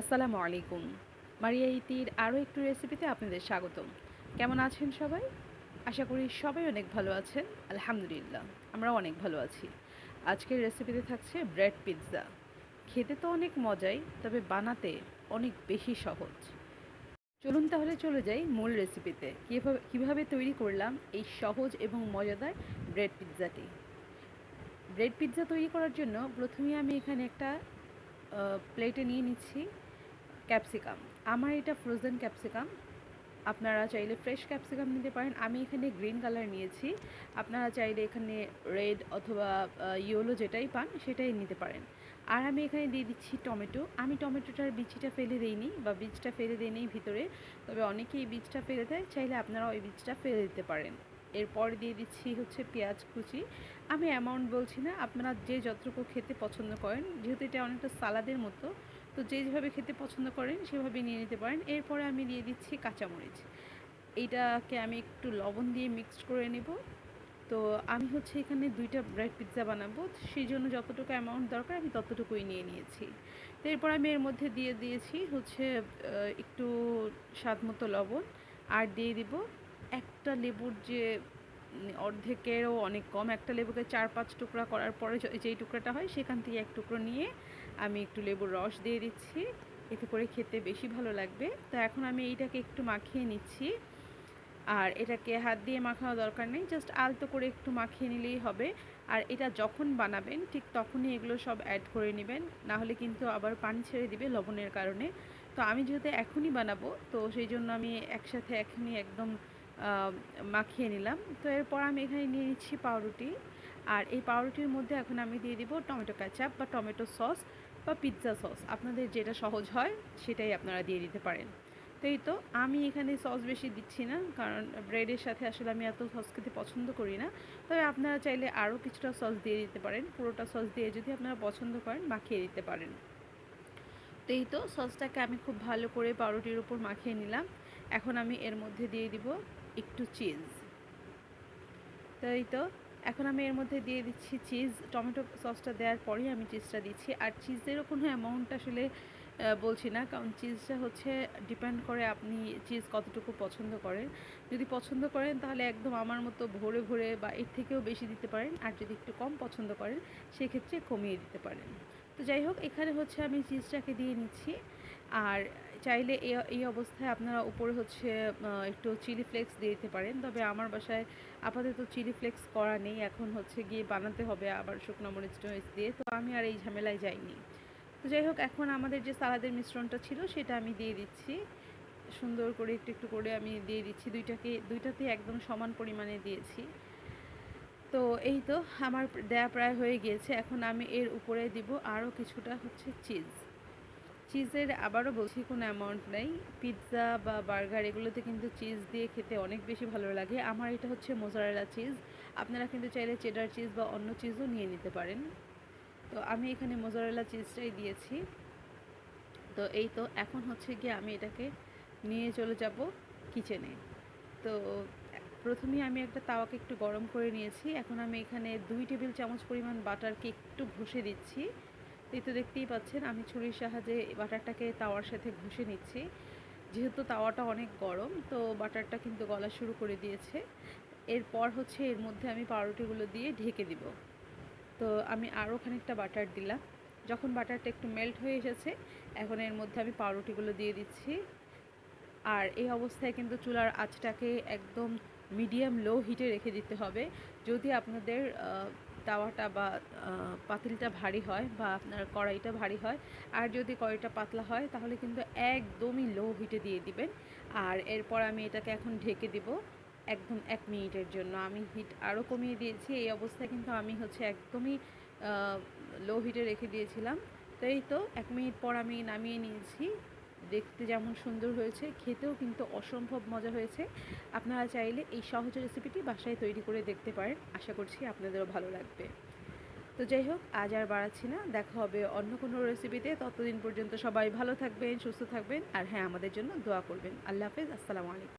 আসসালামু আলাইকুম। মারিয়া ইতির আরও একটু রেসিপিতে আপনাদের স্বাগতম। কেমন আছেন সবাই? আশা করি সবাই অনেক ভালো আছেন। আলহামদুলিল্লাহ আমরা অনেক ভালো আছি। আজকের রেসিপিতে থাকছে ব্রেড পিৎজা খেতে তো অনেক মজাই, তবে বানাতে অনেক বেশি সহজ। চলুন তাহলে চলে যাই মূল রেসিপিতে কীভাবে কীভাবে তৈরি করলাম এই সহজ এবং মজাদার ব্রেড পিৎজাটি ব্রেড পিৎজা তৈরি করার জন্য প্রথমে আমি এখানে একটা প্লেটে নিয়ে নিচ্ছি। ক্যাপসিকাম। আমার এটা ফ্রোজেন ক্যাপসিকাম। আপনারা চাইলে ফ্রেশ ক্যাপসিকাম নিতে পারেন। আমি এখানে গ্রিন কালার নিয়েছি। আপনারা চাইলে এখানে রেড অথবা ইয়েলো যেটাই পান, সেটাই নিতে পারেন। আর আমি এখানে দিয়ে দিচ্ছি টমেটো। আমি টমেটোটার বীজটা ফেলে দিইনি বা বীজটা ফেলে দিইনি ভিতরে। তবে অনেকেই বীজটা ফেলে দেয়। চাইলে আপনারা ওই বীজটা ফেলে দিতে পারেন। এরপর দিয়ে দিচ্ছি হচ্ছে পেঁয়াজ কুচি। আমি অ্যামাউন্ট বলছি না। আপনারা যে যতটুকু খেতে পছন্দ করেন, যেহেতু এটা অনেকটা সালাদের মতো তো যে যেভাবে খেতে পছন্দ করেন, সেভাবে নিয়ে নিতে পারেন। এরপরে আমি দিয়ে দিচ্ছি কাঁচামরিচ। এইটাকে আমি একটু লবণ দিয়ে মিক্সড করে নেব। তো আমি হচ্ছে এখানে দুইটা ব্রেড পিৎজা বানাবো। সেই জন্য যতটুকু অ্যামাউন্ট দরকার, আমি ততটুকুই নিয়ে নিয়েছি। তো এরপর আমি এর মধ্যে দিয়ে দিয়েছি হচ্ছে একটু স্বাদ মতো লবণ। আর দিয়ে দিব একটা লেবুর যে অর্ধেকেরও অনেক কম, একটা লেবুকে চার পাঁচ টুকরা করার পরে যেই টুকরাটা হয়, সেখান থেকে এক টুকরো নিয়ে আমি একটু লেবুর রস দিয়ে দিচ্ছি। এতে করে খেতে বেশি ভালো লাগবে। তো এখন আমি এইটাকে একটু মাখিয়ে নিচ্ছি। আর এটাকে হাত দিয়ে মাখানো দরকার নেই। জাস্ট আলতো করে একটু মাখিয়ে নিলেই হবে। আর এটা যখন বানাবেন, ঠিক তখনই এগুলো সব অ্যাড করে নেবেন। না হলে কিন্তু আবার পানি ছেড়ে দিবে লবণের কারণে। তো আমি যেহেতু এখনই বানাবো, তো সেই জন্য আমি একসাথে এখনই একদম মাখিয়ে নিলাম। তো এরপর আমি এখানে নিয়ে নিচ্ছি পাউরুটি। আর এই পাউরুটির মধ্যে এখন আমি দিয়ে দিব টমেটো ক্যাচাপ বা টমেটো সস বা পিৎজা সস। আপনাদের যেটা সহজ হয় সেটাই আপনারা দিয়ে দিতে পারেন। তাই তো, আমি এখানে সস বেশি দিচ্ছি না, কারণ ব্রেডের সাথে আসলে আমি এত সস খেতে পছন্দ করি না। তবে আপনারা চাইলে আরও কিছুটা সস দিয়ে দিতে পারেন, পুরোটা সস দিয়ে যদি আপনারা পছন্দ করেন মাখিয়ে দিতে পারেন। তো এই তো, সসটাকে আমি খুব ভালো করে পাউরুটির উপর মাখিয়ে নিলাম। এখন আমি এর মধ্যে দিয়ে দিব একটু চিজ। তো এই তো এখন আমি এর মধ্যে দিয়ে দিচ্ছি চিজ টমেটো সসটা দেওয়ার পরেই আমি চিজটা দিচ্ছি। আর চিজেরও কোনো অ্যামাউন্ট আসলে বলছি না, কারণ চিজটা হচ্ছে ডিপেন্ড করে আপনি চিজ কতটুকু পছন্দ করেন। যদি পছন্দ করেন, তাহলে একদম আমার মতো ভরে ভরে বা এর থেকেও বেশি দিতে পারেন। আর যদি একটু কম পছন্দ করেন, সেক্ষেত্রে কমিয়ে দিতে পারেন। তো যাই হোক, এখানে হচ্ছে আমি চিজটাকে দিয়ে নিচ্ছি। আর চাইলে এই অবস্থায় আপনারা উপরে হচ্ছে একটু চিলি ফ্লেক্স দিয়ে দিতে পারেন। তবে আমার বাসায় আপাতত চিলি ফ্লেক্স করা নেই। এখন হচ্ছে গিয়ে বানাতে হবে আবার শুকনো মরিচ টরিচ দিয়ে। তো আমি আর এই ঝামেলায় যাইনি। তো যাই হোক, এখন আমাদের যে সালাদের মিশ্রণটা ছিল সেটা আমি দিয়ে দিচ্ছি। সুন্দর করে একটু একটু করে আমি দিয়ে দিচ্ছি। দুইটাকে, দুইটাতে একদম সমান পরিমাণে দিয়েছি। তো এই তো, আমার দেয়া প্রায় হয়ে গিয়েছে। এখন আমি এর উপরে দিব আরও কিছুটা হচ্ছে চিজ। চিজের আবারও বলছি, কোনো অ্যামাউন্ট নেই। পিৎজা বা বার্গার এগুলোতে কিন্তু চিজ দিয়ে খেতে অনেক বেশি ভালো লাগে। আমার এটা হচ্ছে মোজারেলা চিজ। আপনারা কিন্তু চাইলে চেডার চিজ বা অন্য চিজও নিয়ে নিতে পারেন। তো আমি এখানে মোজারেলা চিজটাই দিয়েছি। তো এই তো, এখন হচ্ছে গিয়ে আমি এটাকে নিয়ে চলে যাব কিচেনে তো প্রথমে আমি একটা তাওয়াকে একটু গরম করে নিয়েছি। এখন আমি এখানে দুই টেবিল চামচ পরিমাণ বাটারকে একটু ঘষে দিচ্ছি। এই তো দেখতেই পাচ্ছেন, আমি ছুরির সাহায্যে বাটারটাকে তাওয়ার সাথে ঘষে নিচ্ছি। যেহেতু তাওয়াটা অনেক গরম, তো বাটারটা কিন্তু গলা শুরু করে দিয়েছে। এরপর হচ্ছে এর মধ্যে আমি পাউরুটিগুলো দিয়ে ঢেকে দিব। তো আমি আরও খানিকটা বাটার দিলাম। যখন বাটারটা একটু মেল্ট হয়ে এসেছে, এখন এর মধ্যে আমি পাউরুটিগুলো দিয়ে দিচ্ছি। আর এই অবস্থায় কিন্তু চুলার আঁচটাকে একদম মিডিয়াম লো হিটে রেখে দিতে হবে। যদি আপনাদের তাওয়াটা বা পাতিলটা ভারী হয় বা আপনার কড়াইটা ভারী হয়। আর যদি কড়াইটা পাতলা হয়, তাহলে কিন্তু একদমই লো হিটে দিয়ে দিবেন। আর এরপর আমি এটাকে এখন ঢেকে দিব একদম এক মিনিটের জন্য। আমি হিট আরও কমিয়ে দিয়েছি। এই অবস্থায় কিন্তু আমি হচ্ছে একদমই লো হিটে রেখে দিয়েছিলাম। তো এই তো এক মিনিট পর আমি নামিয়ে নিয়েছি। দেখতে যেমন সুন্দর হয়েছে, খেতেও কিন্তু অসম্ভব মজা হয়েছে। আপনারা চাইলে এই সহজ রেসিপিটি বাসায় তৈরি করে দেখতে পারেন। আশা করছি আপনাদেরও ভালো লাগবে। তো যাই হোক, আজ আর বাড়াচ্ছি না। দেখা হবে অন্য কোনো রেসিপিতে ততদিন পর্যন্ত সবাই ভালো থাকবেন, সুস্থ থাকবেন। আর হ্যাঁ আমাদের জন্য দোয়া করবেন। আল্লাহ হাফেজ। আসসালামু আলাইকুম।